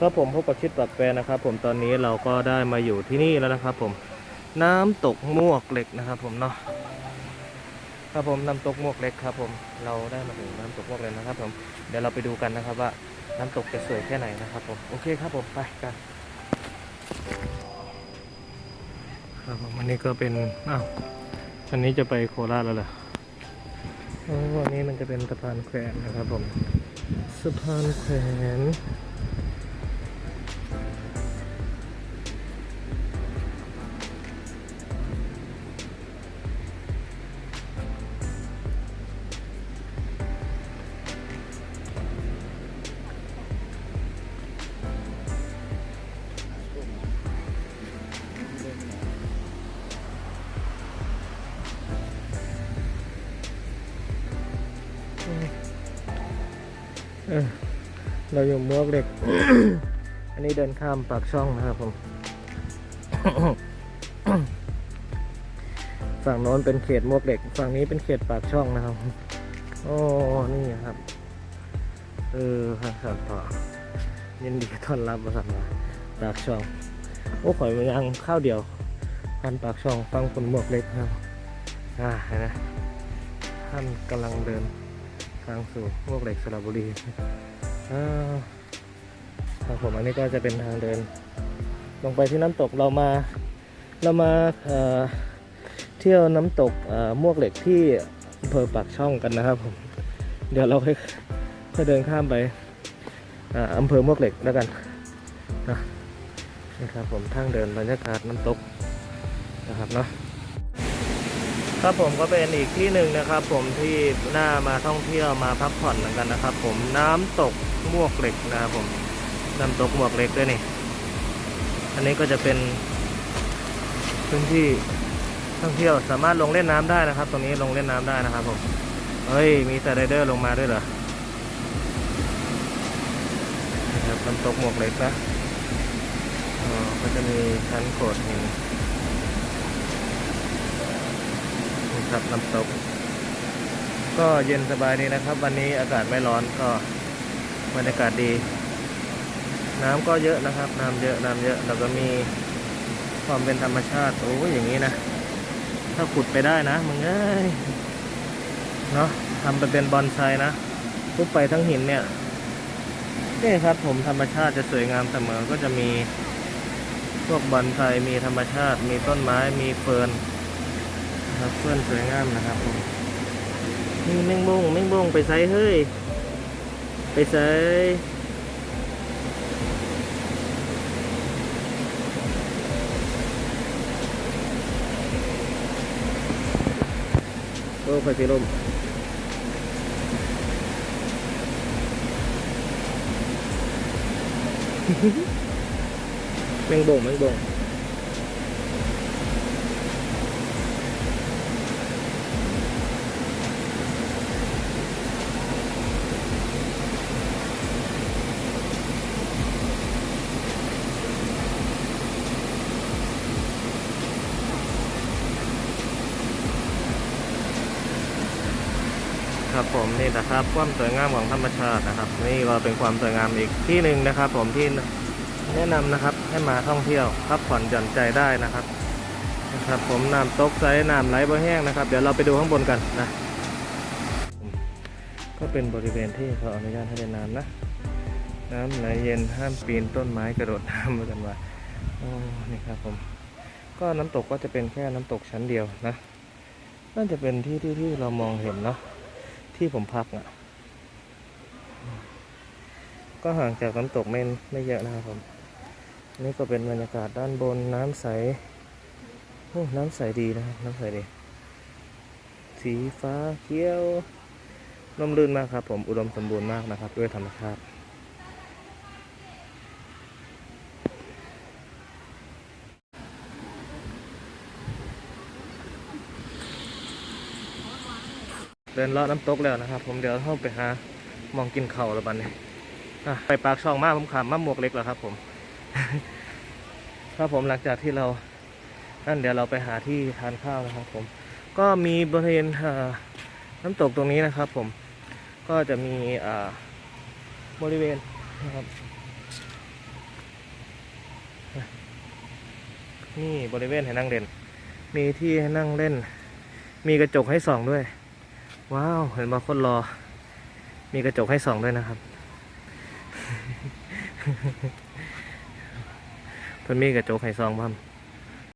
ครับผมพบกับชิดปักแปรนะครับ ผมตอนนี้เราก็ได้มาอยู่ที่นี่แล้วนะครับ ผมน้ำตกมวกเหล็กนะครับ ผมเนาะครับผมน้ำตกมวกเหล็กครับ ผมเราได้มาถึงน้ำตกมวกเหล็กนะครับ ผมเดี๋ยวเราไปดูกันนะครับว่าน้ำตกจะสวยแค่ไหนนะครับ ผมโอเคครับผมไปกันครับผมวันนี้ก็เป็นอ้าววันนี้จะไปโคราชแล้วเหรอวันนี้มันจะเป็นสะพานแขวนนะครับ ผมสะพานแขวน เราอยู่มวกเหล็ก อันนี้เดินข้ามปากช่องนะครับผม ฝั่งโน้นเป็นเขตมวกเหล็ก ฝั่งนี้เป็นเขตปากช่องนะครับ โอ้ นี่ครับ เออครับต่อยินดีต้อนรับมาสั่งมาปากช่อง โอ้ข่อยมายังข้าวเดียวพันปากช่องฟังคนมวกเหล็กครับ อ่าเห็นไหมท่านกำลังเดิน ทางสู่พวกเหล็กสระบุรีอ่าครับผมอันนี้ก็จะเป็นทางเดิน ลงไปที่น้ำตกเรามาเรามาเที่ยวน้ำตกเอ่อมวกเหล็กที่อำเภอปากช่องกันนะครับผมเดี๋ยวเราค่อยเดินข้ามไปอำเภอมวกเหล็กแล้วกันนะนี่ครับผมทางเดินบรรยากาศน้ำตกนะครับเนาะ ครับผมก็เป็นอีกที่หนึ่งนะครับ ผมที่น่ามาท่องเที่ยวมาพักผ่อนเหมือนกันนะครับ ผมน้ำตกมวกเหล็กนะครับผมน้ำตกมวกเหล็กด้วยนี่ อันนี้ก็จะเป็นพื้นที่ท่องเที่ยวสามารถลงเล่นน้ำได้นะครับ ตรงนี้ลงเล่นน้ำได้นะครับผมเฮ้ยมีสไลเดอร์ลงมาด้วยเหรอนะครับน้ำตกมวกเหล็กนะอ๋อก็จะมีชั้นโขดหิน นะครับน้ำตก ก็เย็นสบายดีนะครับ วันนี้อากาศไม่ร้อนก็บรรยากาศดี น้ำก็เยอะนะครับ น้ำเยอะน้ำเยอะแล้วก็มีความเป็นธรรมชาติโอ้ยอย่างนี้นะ ถ้าขุดไปได้นะมึงเอ้ยเนาะทำไปเป็นบอนไซนะทุบไปทั้งหินเนี่ยนี่ครับผมธรรมชาติจะสวยงามเสมอก็จะมีพวกบอนไซมีธรรมชาติ มีต้นไม้มีเฟิร์น นะครับเพื่อนสวยงามนะครับผมนี่แมงบงแมงบงไปใส่เฮ้ย ไปใส่โอ้ไฟสีลมแมงบงแมงบง ครับผมนี่นะครับ ความสวยงามของธรรมชาตินะครับ นี่ก็เป็นความสวยงามอีกที่หนึ่งนะครับ ผมที่แนะนำนะครับให้มาท่องเที่ยวพักผ่อนหย่อนใจได้นะครับนะครับ ผมน้ำตกไซน้ำไหลบ่แห้งนะครับ เดี๋ยวเราไปดูข้างบนกันนะ ก็เป็นบริเวณที่เขาอนุญาตให้เล่นน้ำนะ น้ำไหลเย็นห้ามปีนต้นไม้กระโดดน้ำเหมือนกันว่าโอ้นี่ครับผม ก็น้ำตกก็จะเป็นแค่น้ำตกชั้นเดียวนะน่าจะเป็นที่ที่ที่เรามองเห็นเนาะ ที่ผมพักอะ ก็ห่างจากน้ำตกไม่ไม่เยอะนะครับผมนี่ก็เป็นบรรยากาศด้านบนน้ำใสโอ้น้ำใสดีนะครับน้ำใสดี สีฟ้าเขียว นมลื่นมากครับผมอุดมสมบูรณ์มากนะครับ ด้วยธรรมชาติ เดินเลาะน้ำตกแล้วนะครับ ผมเดี๋ยวเข้าไปหามองกินเข่าแล้วบันนี้ไปปากช่องมากผมขามมาหมวกเล็กแล้วครับ ผมครับผมหลังจากที่เรานั่นเดี๋ยวเราไปหาที่ทานข้าวนะครับ ผม ก็มีบริเวณน้ำตกตรงนี้นะครับ ผมก็จะมีบริเวณนะครับนี่บริเวณให้นั่งเล่น มีที่ให้นั่งเล่น มีกระจกให้ส่องด้วย ว้าว เห็นมาคนรอ มีกระจกให้ส่องด้วยนะครับเพิ่นมีกระจกให้ส่องบ้าง